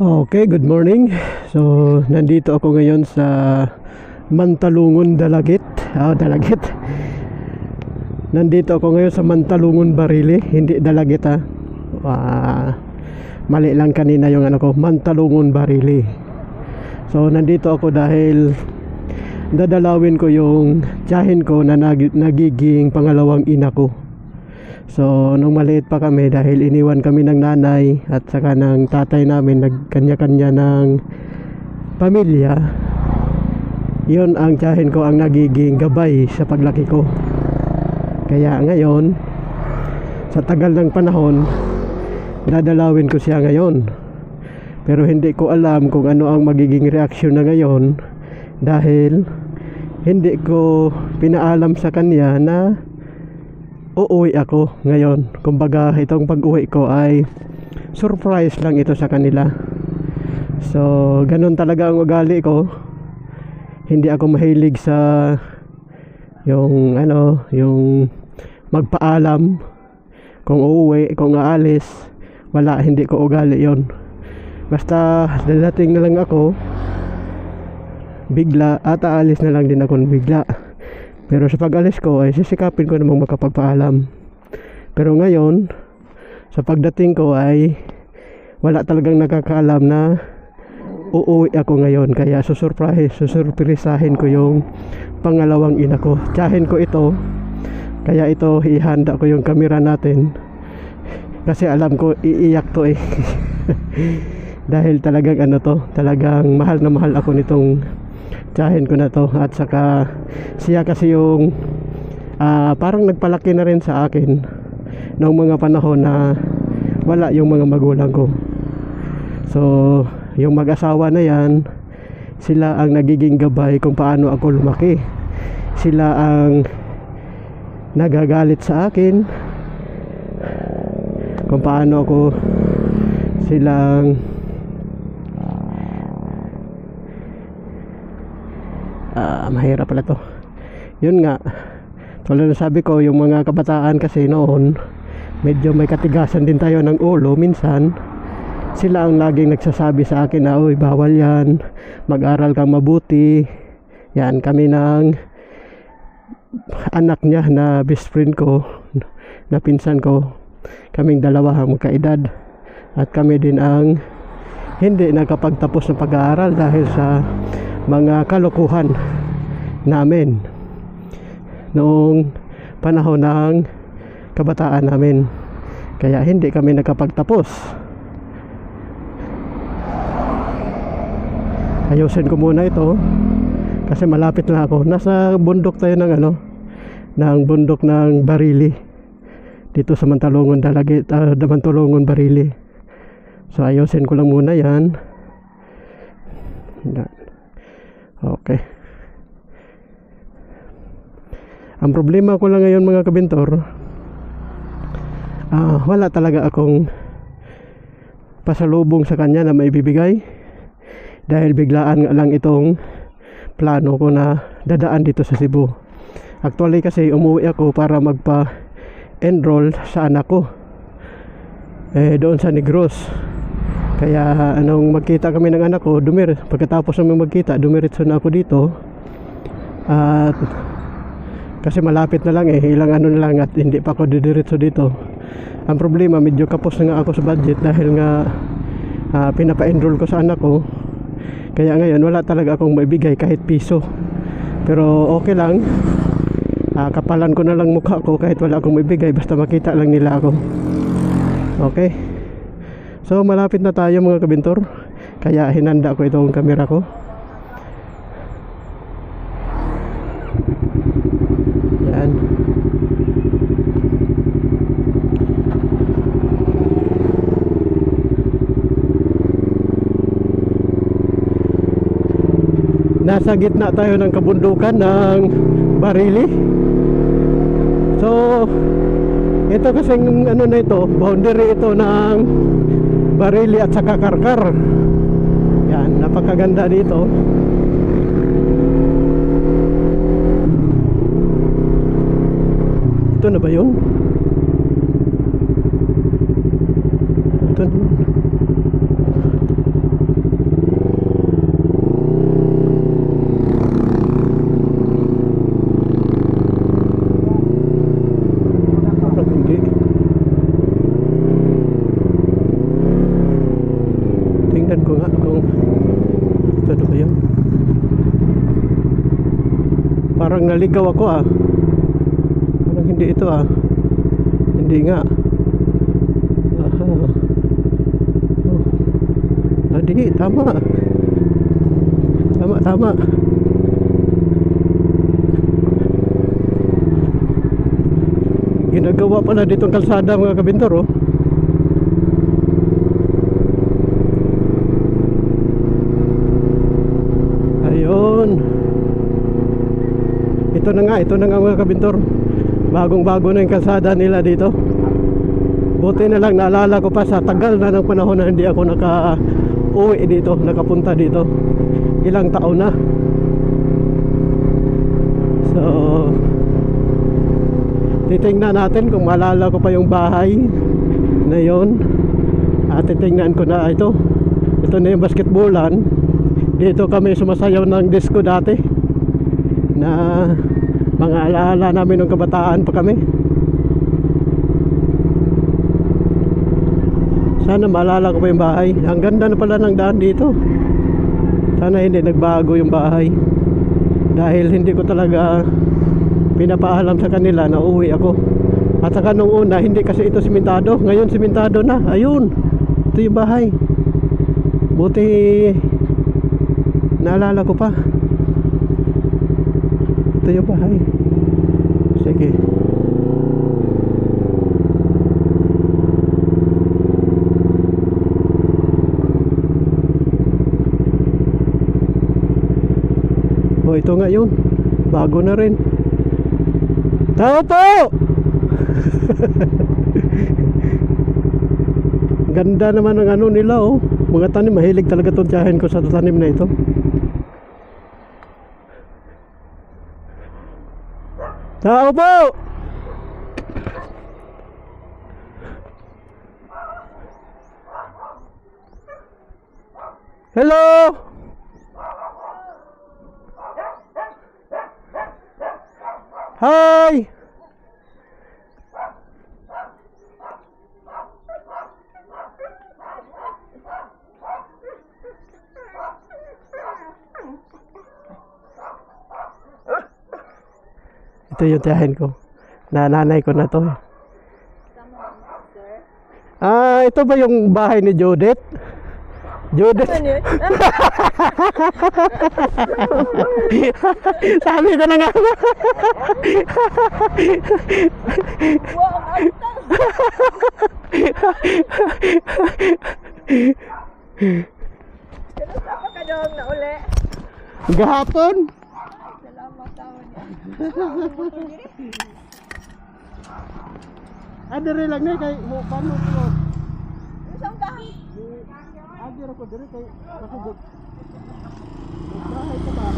Okay, good morning. So, nandito ako ngayon sa Mantalungon Dalagit. Ah, Dalagit. Nandito ako ngayon sa Mantalungon Barili, hindi Dalagit ha. Ah, mali lang kanina yung ano ko, Mantalungon Barili. So, nandito ako dahil dadalawin ko yung tiyahin ko na nag- nagiging pangalawang ina ko. So, nung maliit pa kami dahil iniwan kami ng nanay at saka ng tatay namin nagkanya-kanya ng pamilya, yon ang tiyahin ko ang nagiging gabay sa paglaki ko. Kaya ngayon, sa tagal ng panahon, dadalawin ko siya ngayon. Pero hindi ko alam kung ano ang magiging reaksyon na ngayon dahil hindi ko pinaalam sa kanya na uuwi ako ngayon. Kumbaga, itong pag-uwi ko ay surprise lang ito sa kanila. So, ganun talaga ang ugali ko. Hindi ako mahilig sa yung ano, yung magpaalam kung uuwi, kung aalis. Wala, hindi ko ugali yon. Basta dadating na lang ako bigla at aalis na lang din ako bigla. Pero sa pag-alis ko ay sisikapin ko namang makapagpaalam. Pero ngayon, sa pagdating ko ay wala talagang nakakaalam na uuwi ako ngayon. Kaya susurprise, susurprisahin ko yung pangalawang ina ko. Tiyahin ko ito. Kaya ito, ihanda ko yung camera natin. Kasi alam ko, iiyak to eh. Dahil talagang ano to, talagang mahal na mahal ako nitong tiyahin ko na to. At saka siya kasi yung ah, parang nagpalaki na rin sa akin noong mga panahon na wala yung mga magulang ko. So yung mag-asawa na yan sila ang nagiging gabay kung paano ako lumaki. Sila ang nagagalit sa akin kung paano ako silang ah, mahirap pala to. Yun nga tulad na sabi ko yung mga kabataan kasi noon medyo may katigasan din tayo ng ulo. Minsan sila ang laging nagsasabi sa akin na uy bawal yan. Mag-aral kang mabuti. Yan kami ng anak niya na best friend ko na pinsan ko kaming dalawa ang magkaedad. At kami din ang hindi nakapagtapos ng pag-aaral dahil sa mga kalokohan namin noong panahon ng kabataan namin. Kaya hindi kami nakapagtapos ayusin ko muna ito kasi malapit na ako. Nasa bundok tayo ng ano ng bundok ng Barili. Dito sa Mantalongon Dalagit uh, Mantalongon Barili. So ayusin ko lang muna yan. Okay. Ang problema ko lang ngayon mga kabintor, ah, wala talaga akong pasalubong sa kanya na maibibigay dahil biglaan lang itong plano ko na dadaan dito sa Cebu. Actually kasi umuwi ako para magpa-enroll sa anak ko eh, doon sa Negros. Kaya anong magkita kami ng anak ko, dumir pagkatapos namin magkita, dumiretso na ako dito. At kasi malapit na lang eh, ilang ano na lang at hindi pa ako didiretso dito. Ang problema, medyo kapos na nga ako sa budget dahil nga ah, pinapa-enroll ko sa anak ko. Kaya ngayon wala talaga akong maibigay kahit piso. Pero okay lang. Ah, kapalan ko na lang mukha ko kahit wala akong maibigay basta makita lang nila ako. Okay. So malapit na tayo mga kabintor Kaya hinanda ko itong camera ko Yan Nasa gitna tayo ng kabundukan ng Barili. So ito kasing ano na ito boundary ito ng Barili at saka Karkar. Yan napakaganda dito. Ito na ba yun? Parang naligaw ako ah. Parang hindi ito ah. Hindi nga. Aha. Oh. Ah, di, tama. Tama, tama. Ginagawa pala dito ang kalsada mga kabintor oh. Ito na nga, ito na nga mga kabintor. Bagong bago na yung kalsada nila dito. Buti na lang naalala ko pa sa tagal na ng panahon na hindi ako naka uwi dito, nakapunta dito. Ilang taon na. So, titingnan natin kung maalala ko pa yung bahay na yon. At titingnan ko na ito. Ito na yung basketballan. Dito kami sumasayaw ng disco dati. Na mga alaala namin nung kabataan pa kami. Sana maalala ko pa yung bahay. Ang ganda na pala ng daan dito. Sana hindi nagbago yung bahay. Dahil hindi ko talaga pinapaalam sa kanila na uwi ako. At saka nung una, hindi kasi ito simentado. Ngayon simentado na. Ayun. Ito yung bahay. Buti naalala ko pa. Yung bahay. Sige. O ito nga yun. Bago na rin. Tao po! Ganda naman ng ano nila oh. Mga tanim, mahilig talaga itong tiyahin ko sa tanim na ito. Tao po! Hello! Hi! Ito yung tiyahin ko. Nananay ko na to. Ah, ito ba yung bahay ni Judith? Judith? Sabi ko na nga. Apa ka daw na uli? Gahapon. Niya. Ah, lang na kay mo paano ko. Isang ka? Ah, dire ko dire kay makugod. Bahay ka ba?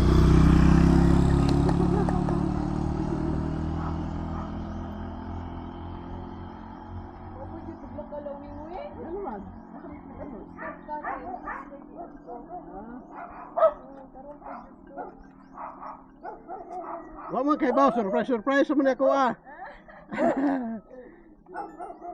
Ano man? Wa man kay ba surprise surprise man ako ah.